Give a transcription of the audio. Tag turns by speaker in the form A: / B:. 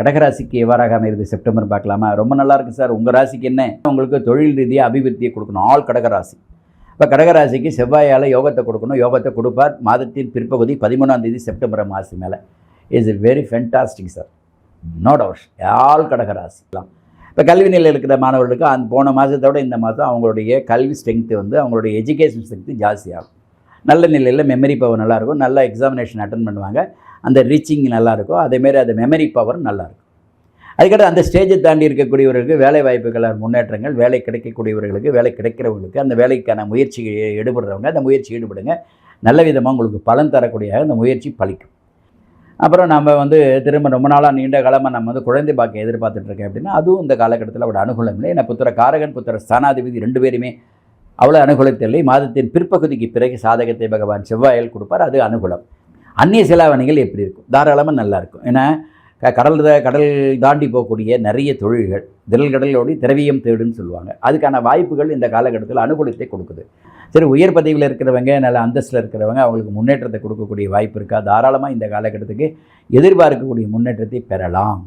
A: கடகராசிக்கு எவ்வாறாக அமைகிறது செப்டம்பர் பார்க்கலாமா? ரொம்ப நல்லா இருக்கு சார். உங்கள் ராசிக்கு என்ன? உங்களுக்கு தொழில் ரீதியாக அபிவிருத்தியை கொடுக்கணும். ஆள் கடகராசி. இப்போ கடகராசிக்கு செவ்வாயால் யோகத்தை கொடுக்கணும். யோகத்தை கொடுப்பார். மாதத்தின் பிற்பகுதி பதிமூணாம் தேதி செப்டம்பர் மாதம் மேலே. Is very fantastic sir no doubt all கடகராசிலாம் இப்போ கல்வி நிலையில் இருக்கிற மாணவர்களுக்கு அந்த போன மாதத்தோட இந்த மாதம் அவங்களுடைய கல்வி ஸ்ட்ரென்த்து வந்து அவங்களுடைய எஜுகேஷன் ஸ்ட்ரென்த்து ஜாஸ்தியாகும் நல்ல நிலையில் மெமரி பவர் நல்லாயிருக்கும் நல்லா எக்ஸாமினேஷன் அட்டன் பண்ணுவாங்க. அந்த ரீச்சிங் நல்லாயிருக்கும் அதேமாரி அது மெமரி பவரும் நல்லாயிருக்கும் அதுக்கடுத்து அந்த ஸ்டேஜை தாண்டி இருக்கக்கூடியவர்களுக்கு வேலை வாய்ப்புகள் முன்னேற்றங்கள் வேலை கிடைக்கக்கூடியவர்களுக்கு வேலை கிடைக்கிறவங்களுக்கு அந்த வேலைக்கான முயற்சி ஈடுபடுறவங்க அந்த முயற்சி ஈடுபடுங்க. நல்ல விதமாக உங்களுக்கு பலன் தரக்கூடிய அந்த முயற்சி பலிக்கும். அப்புறம் நம்ம வந்து திரும்ப ரொம்ப நாளாக நீண்ட காலமாக நம்ம வந்து குழந்தை பாக்கியம் எதிர்பார்த்துட்டு இருக்கேன் அப்படின்னா அதுவும் இந்த காலகட்டத்தில் அவட அனுகூலம் இல்லை. ஏன்னா புத்திர காரகன் புத்திர ஸ்தானாதிபதி ரெண்டு பேருமே அவ்வளோ அனுகூலத்தில்லை மாதத்தின் பிற்பகுதிக்கு பிறகு சாதகத்தை பகவான் செவ்வாயில் கொடுப்பார். அது அனுகூலம். அந்நிய செலாவணிகள் எப்படி இருக்கும்? தாராளமாக நல்லாயிருக்கும் ஏன்னா க- கடல் கடல் தாண்டி போகக்கூடிய நிறைய தொழில்கள் திரல் கடலோடி திரவியம் தேடுன்னு சொல்லுவாங்க. அதுக்கான வாய்ப்புகள் இந்த காலகட்டத்தில் அனுகூலத்தை கொடுக்குது. சரி உயர் பதவியில் இருக்கிறவங்க நல்ல அந்தஸ்தில் இருக்கிறவங்க அவங்களுக்கு முன்னேற்றத்தை கொடுக்கக்கூடிய வாய்ப்பு இருக்கா? தாராளமாக இந்த காலகட்டத்துக்கு எதிர்பார்க்கக்கூடிய முன்னேற்றத்தை பெறலாம்.